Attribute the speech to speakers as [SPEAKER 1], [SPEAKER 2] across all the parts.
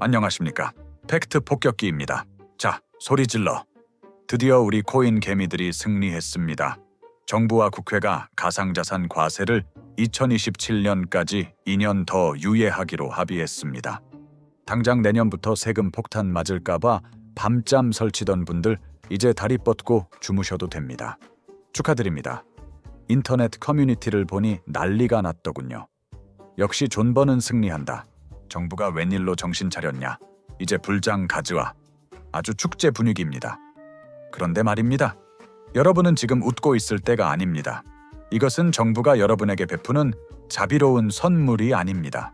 [SPEAKER 1] 안녕하십니까. 팩트 폭격기입니다. 자, 소리 질러. 드디어 우리 코인 개미들이 승리했습니다. 정부와 국회가 가상자산 과세를 2027년까지 2년 더 유예하기로 합의했습니다. 당장 내년부터 세금 폭탄 맞을까봐 밤잠 설치던 분들 이제 다리 뻗고 주무셔도 됩니다. 축하드립니다. 인터넷 커뮤니티를 보니 난리가 났더군요. 역시 존버는 승리한다. 정부가 웬일로 정신 차렸냐? 이제 불장 가즈와 아주 축제 분위기입니다. 그런데 말입니다. 여러분은 지금 웃고 있을 때가 아닙니다. 이것은 정부가 여러분에게 베푸는 자비로운 선물이 아닙니다.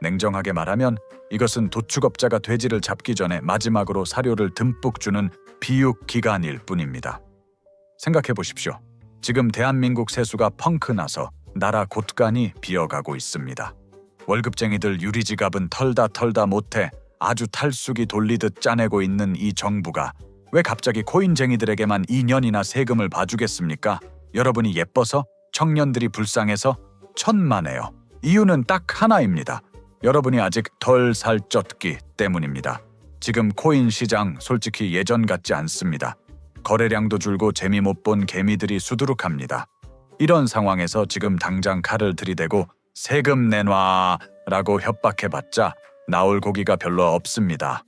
[SPEAKER 1] 냉정하게 말하면 이것은 도축업자가 돼지를 잡기 전에 마지막으로 사료를 듬뿍 주는 비육 기간일 뿐입니다. 생각해 보십시오. 지금 대한민국 세수가 펑크 나서 나라 곳간이 비어가고 있습니다. 월급쟁이들 유리지갑은 털다 털다 못해 아주 탈수기 돌리듯 짜내고 있는 이 정부가 왜 갑자기 코인쟁이들에게만 2년이나 세금을 봐주겠습니까? 여러분이 예뻐서 청년들이 불쌍해서 천만에요. 이유는 딱 하나입니다. 여러분이 아직 덜 살쪘기 때문입니다. 지금 코인 시장 솔직히 예전 같지 않습니다. 거래량도 줄고 재미 못 본 개미들이 수두룩합니다. 이런 상황에서 지금 당장 칼을 들이대고 세금 내놔라고 협박해봤자 나올 고기가 별로 없습니다.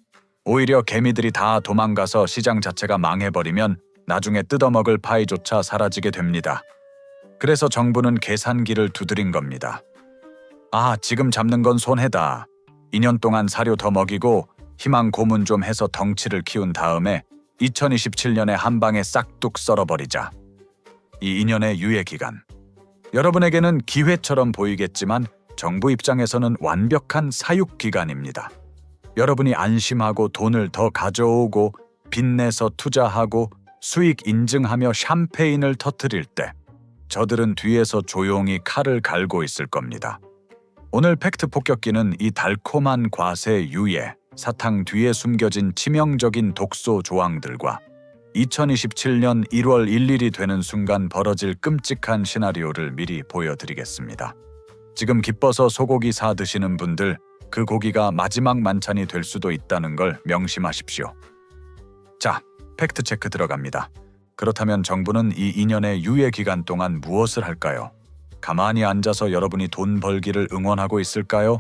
[SPEAKER 1] 오히려 개미들이 다 도망가서 시장 자체가 망해버리면 나중에 뜯어먹을 파이조차 사라지게 됩니다. 그래서 정부는 계산기를 두드린 겁니다. 아, 지금 잡는 건 손해다. 2년 동안 사료 더 먹이고 희망 고문 좀 해서 덩치를 키운 다음에 2027년에 한 방에 싹둑 썰어버리자. 이 2년의 유예 기간. 여러분에게는 기회처럼 보이겠지만 정부 입장에서는 완벽한 사육 기간입니다. 여러분이 안심하고 돈을 더 가져오고 빚내서 투자하고 수익 인증하며 샴페인을 터트릴 때 저들은 뒤에서 조용히 칼을 갈고 있을 겁니다. 오늘 팩트 폭격기는 이 달콤한 과세 유예, 사탕 뒤에 숨겨진 치명적인 독소 조항들과 2027년 1월 1일이 되는 순간 벌어질 끔찍한 시나리오를 미리 보여드리겠습니다. 지금 기뻐서 소고기 사 드시는 분들 그 고기가 마지막 만찬이 될 수도 있다는 걸 명심하십시오. 자, 팩트 체크 들어갑니다. 그렇다면 정부는 이 2년의 유예 기간 동안 무엇을 할까요? 가만히 앉아서 여러분이 돈 벌기를 응원하고 있을까요?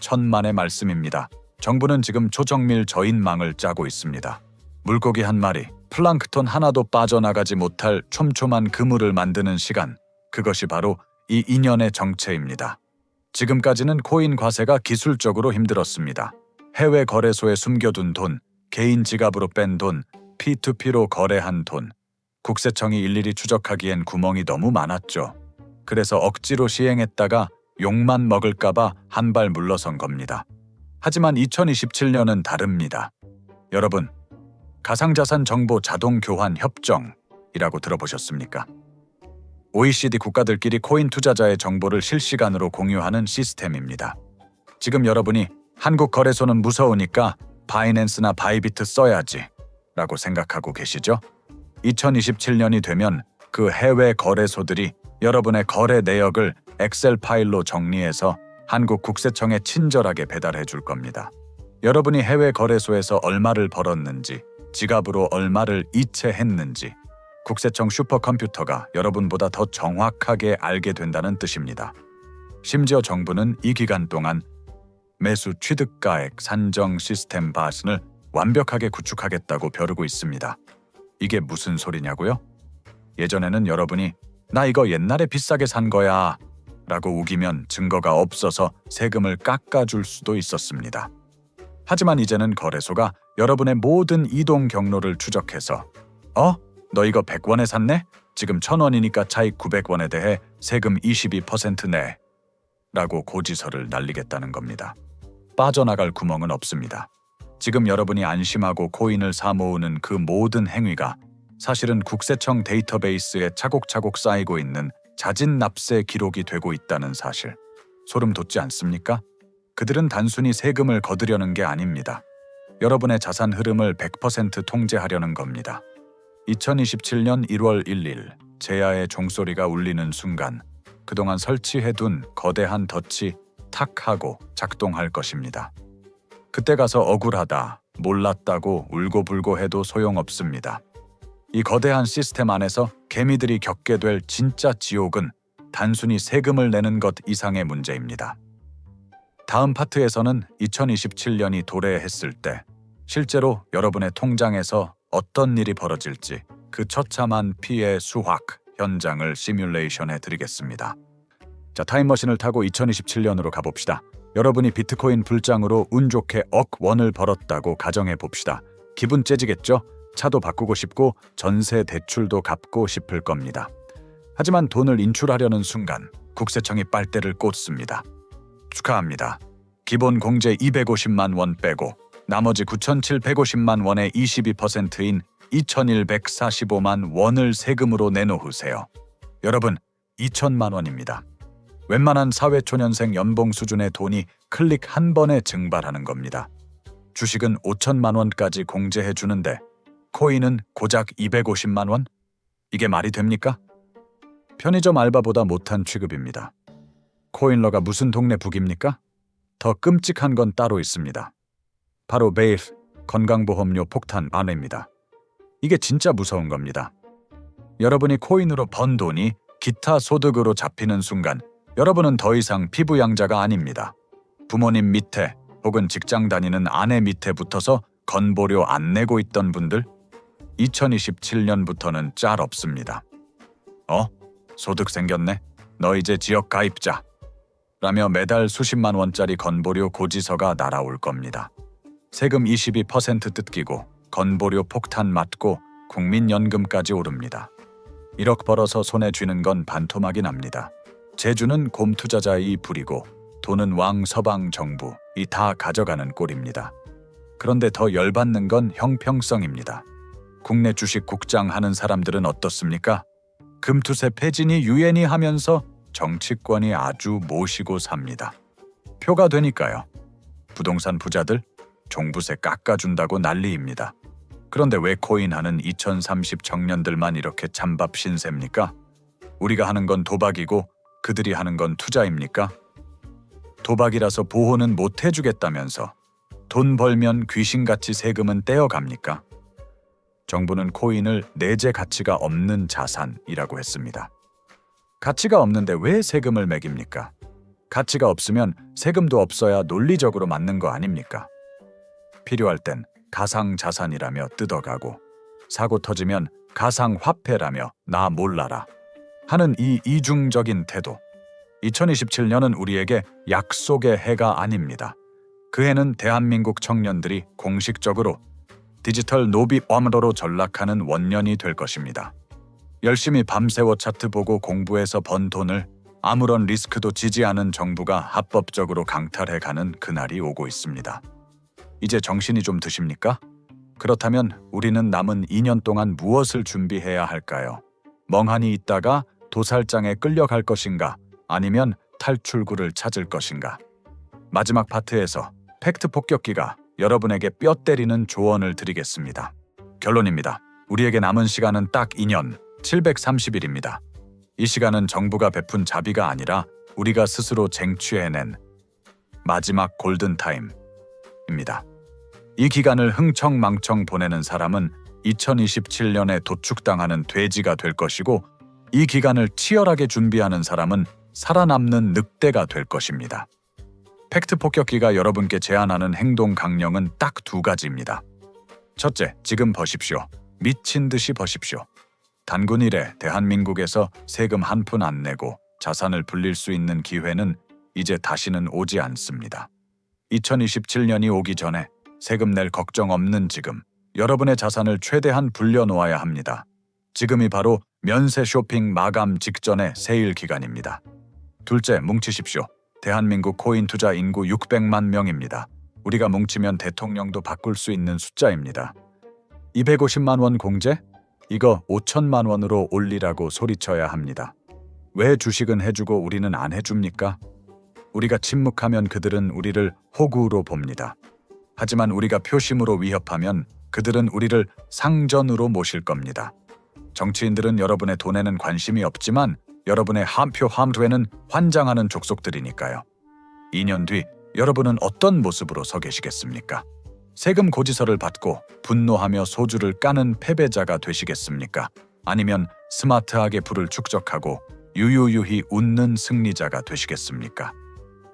[SPEAKER 1] 천만의 말씀입니다. 정부는 지금 초정밀 저인망을 짜고 있습니다. 물고기 한 마리, 플랑크톤 하나도 빠져나가지 못할 촘촘한 그물을 만드는 시간, 그것이 바로 이 2년의 정체입니다. 지금까지는 코인 과세가 기술적으로 힘들었습니다. 해외 거래소에 숨겨둔 돈, 개인 지갑으로 뺀 돈, P2P로 거래한 돈. 국세청이 일일이 추적하기엔 구멍이 너무 많았죠. 그래서 억지로 시행했다가 욕만 먹을까봐 한 발 물러선 겁니다. 하지만 2027년은 다릅니다. 여러분, 가상자산 정보 자동 교환 협정이라고 들어보셨습니까? OECD 국가들끼리 코인 투자자의 정보를 실시간으로 공유하는 시스템입니다. 지금 여러분이 한국 거래소는 무서우니까 바이낸스나 바이비트 써야지 라고 생각하고 계시죠? 2027년이 되면 그 해외 거래소들이 여러분의 거래 내역을 엑셀 파일로 정리해서 한국 국세청에 친절하게 배달해 줄 겁니다. 여러분이 해외 거래소에서 얼마를 벌었는지, 지갑으로 얼마를 이체했는지, 국세청 슈퍼컴퓨터가 여러분보다 더 정확하게 알게 된다는 뜻입니다. 심지어 정부는 이 기간 동안 매수 취득가액 산정 시스템 바슨을 완벽하게 구축하겠다고 벼르고 있습니다. 이게 무슨 소리냐고요? 예전에는 여러분이 나 이거 옛날에 비싸게 산 거야 라고 우기면 증거가 없어서 세금을 깎아줄 수도 있었습니다. 하지만 이제는 거래소가 여러분의 모든 이동 경로를 추적해서 어? 너 이거 100원에 샀네? 지금 1000원이니까 차익 900원에 대해 세금 22% 내. 라고 고지서를 날리겠다는 겁니다. 빠져나갈 구멍은 없습니다. 지금 여러분이 안심하고 코인을 사 모으는 그 모든 행위가 사실은 국세청 데이터베이스에 차곡차곡 쌓이고 있는 자진 납세 기록이 되고 있다는 사실. 소름 돋지 않습니까? 그들은 단순히 세금을 거두려는 게 아닙니다. 여러분의 자산 흐름을 100% 통제하려는 겁니다. 2027년 1월 1일 제야의 종소리가 울리는 순간 그동안 설치해둔 거대한 덫이 탁 하고 작동할 것입니다. 그때 가서 억울하다, 몰랐다고 울고불고 해도 소용없습니다. 이 거대한 시스템 안에서 개미들이 겪게 될 진짜 지옥은 단순히 세금을 내는 것 이상의 문제입니다. 다음 파트에서는 2027년이 도래했을 때 실제로 여러분의 통장에서 어떤 일이 벌어질지 그 처참한 피해 수확 현장을 시뮬레이션 해 드리겠습니다. 자, 타임머신을 타고 2027년으로 가봅시다. 여러분이 비트코인 불장으로 운 좋게 억 원을 벌었다고 가정해 봅시다. 기분 째지겠죠? 차도 바꾸고 싶고 전세 대출도 갚고 싶을 겁니다. 하지만 돈을 인출하려는 순간 국세청이 빨대를 꽂습니다. 축하합니다. 기본 공제 250만 원 빼고 나머지 9,750만 원의 22%인 2,145만 원을 세금으로 내놓으세요. 여러분, 2천만 원입니다. 웬만한 사회초년생 연봉 수준의 돈이 클릭 한 번에 증발하는 겁니다. 주식은 5천만 원까지 공제해 주는데 코인은 고작 250만 원? 이게 말이 됩니까? 편의점 알바보다 못한 취급입니다. 코인러가 무슨 동네 북입니까? 더 끔찍한 건 따로 있습니다. 바로 베일 건강보험료 폭탄 안입니다. 이게 진짜 무서운 겁니다. 여러분이 코인으로 번 돈이 기타 소득으로 잡히는 순간 여러분은 더 이상 피부 양자가 아닙니다. 부모님 밑에 혹은 직장 다니는 아내 밑에 붙어서 건보료 안 내고 있던 분들 2027년부터는 짤 없습니다. 어? 소득 생겼네? 너 이제 지역 가입자. 라며 매달 수십만 원짜리 건보료 고지서가 날아올 겁니다. 세금 22% 뜯기고 건보료 폭탄 맞고 국민연금까지 오릅니다. 1억 벌어서 손에 쥐는 건 반토막이 납니다. 제주는 곰투자자의 부리고 돈은 왕 서방 정부 이 다 가져가는 꼴입니다. 그런데 더 열받는 건 형평성입니다. 국내 주식 국장 하는 사람들은 어떻습니까? 금투세 폐진이 유엔이 하면서 정치권이 아주 모시고 삽니다. 표가 되니까요. 부동산 부자들 종부세 깎아준다고 난리입니다. 그런데 왜 코인하는 2030 청년들만 이렇게 찬밥 신세입니까? 우리가 하는 건 도박이고 그들이 하는 건 투자입니까? 도박이라서 보호는 못 해주겠다면서 돈 벌면 귀신같이 세금은 떼어갑니까? 정부는 코인을 내재 가치가 없는 자산이라고 했습니다. 가치가 없는데 왜 세금을 매깁니까? 가치가 없으면 세금도 없어야 논리적으로 맞는 거 아닙니까? 필요할 땐 가상 자산이라며 뜯어가고 사고 터지면 가상 화폐라며 나 몰라라 하는 이 이중적인 태도. 2027년은 우리에게 약속의 해가 아닙니다. 그 해는 대한민국 청년들이 공식적으로 디지털 노비 엄으로 전락하는 원년이 될 것입니다. 열심히 밤새워 차트 보고 공부해서 번 돈을 아무런 리스크도 지지 않은 정부가 합법적으로 강탈해가는 그날이 오고 있습니다. 이제 정신이 좀 드십니까? 그렇다면 우리는 남은 2년 동안 무엇을 준비해야 할까요? 멍하니 있다가 도살장에 끌려갈 것인가? 아니면 탈출구를 찾을 것인가? 마지막 파트에서 팩트 폭격기가 여러분에게 뼈 때리는 조언을 드리겠습니다. 결론입니다. 우리에게 남은 시간은 딱 2년 730일입니다. 이 시간은 정부가 베푼 자비가 아니라 우리가 스스로 쟁취해낸 마지막 골든타임입니다. 이 기간을 흥청망청 보내는 사람은 2027년에 도축당하는 돼지가 될 것이고 이 기간을 치열하게 준비하는 사람은 살아남는 늑대가 될 것입니다. 팩트 폭격기가 여러분께 제안하는 행동 강령은 딱 두 가지입니다. 첫째, 지금 버십시오. 미친 듯이 버십시오. 단군 이래 대한민국에서 세금 한 푼 안 내고 자산을 불릴 수 있는 기회는 이제 다시는 오지 않습니다. 2027년이 오기 전에 세금 낼 걱정 없는 지금 여러분의 자산을 최대한 불려놓아야 합니다. 지금이 바로 면세 쇼핑 마감 직전의 세일 기간입니다. 둘째, 뭉치십시오. 대한민국 코인 투자 인구 600만 명입니다. 우리가 뭉치면 대통령도 바꿀 수 있는 숫자입니다. 250만 원 공제? 이거 5천만 원으로 올리라고 소리쳐야 합니다. 왜 주식은 해주고 우리는 안 해줍니까? 우리가 침묵하면 그들은 우리를 호구로 봅니다. 하지만 우리가 표심으로 위협하면 그들은 우리를 상전으로 모실 겁니다. 정치인들은 여러분의 돈에는 관심이 없지만 여러분의 한표 함투에는 환장하는 족속들이니까요. 2년 뒤 여러분은 어떤 모습으로 서 계시겠습니까? 세금 고지서를 받고 분노하며 소주를 까는 패배자가 되시겠습니까? 아니면 스마트하게 부를 축적하고 유유유히 웃는 승리자가 되시겠습니까?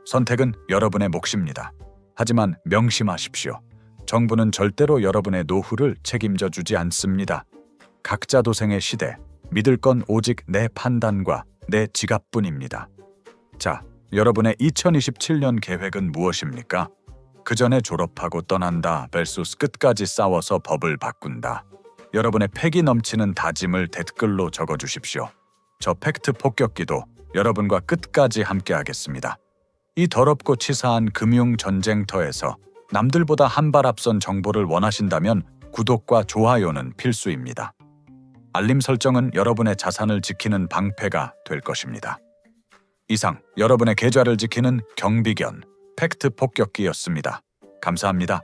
[SPEAKER 1] 선택은 여러분의 몫입니다. 하지만 명심하십시오. 정부는 절대로 여러분의 노후를 책임져 주지 않습니다. 각자 도생의 시대, 믿을 건 오직 내 판단과 내 지갑뿐입니다. 자, 여러분의 2027년 계획은 무엇입니까? 그 전에 졸업하고 떠난다 versus 끝까지 싸워서 법을 바꾼다. 여러분의 패기 넘치는 다짐을 댓글로 적어 주십시오. 저 팩트 폭격기도 여러분과 끝까지 함께 하겠습니다. 이 더럽고 치사한 금융 전쟁터에서 남들보다 한 발 앞선 정보를 원하신다면 구독과 좋아요는 필수입니다. 알림 설정은 여러분의 자산을 지키는 방패가 될 것입니다. 이상 여러분의 계좌를 지키는 경비견 팩트 폭격기였습니다. 감사합니다.